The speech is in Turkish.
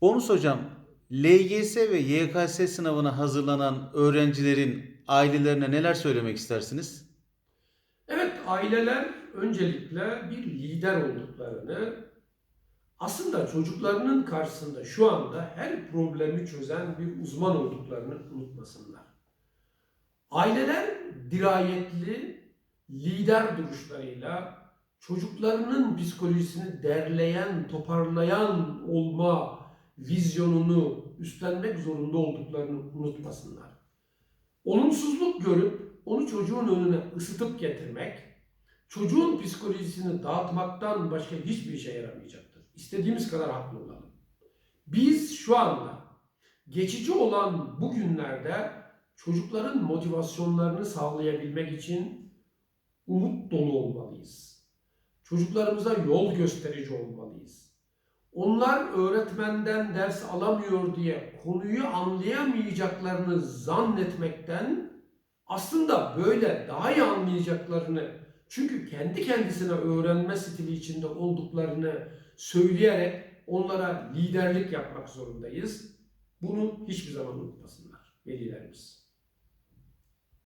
Onus hocam, LGS ve YKS sınavına hazırlanan öğrencilerin ailelerine neler söylemek istersiniz? Evet, aileler öncelikle bir lider olduklarını, aslında çocuklarının karşısında şu anda her problemi çözen bir uzman olduklarını unutmasınlar. Aileler dirayetli, lider duruşlarıyla çocuklarının psikolojisini derleyen, toparlayan olma vizyonunu üstlenmek zorunda olduklarını unutmasınlar. Olumsuzluk görüp onu çocuğun önüne ısıtıp getirmek, çocuğun psikolojisini dağıtmaktan başka hiçbir işe yaramayacaktır. İstediğimiz kadar haklı olalım. Biz şu anda geçici olan bu günlerde çocukların motivasyonlarını sağlayabilmek için umut dolu olmalıyız. Çocuklarımıza yol gösterici olmalıyız. Onlar öğretmenden ders alamıyor diye konuyu anlayamayacaklarını zannetmekten aslında böyle daha iyi anlayacaklarını çünkü kendi kendisine öğrenme stili içinde olduklarını söyleyerek onlara liderlik yapmak zorundayız. Bunu hiçbir zaman unutmasınlar velilerimiz.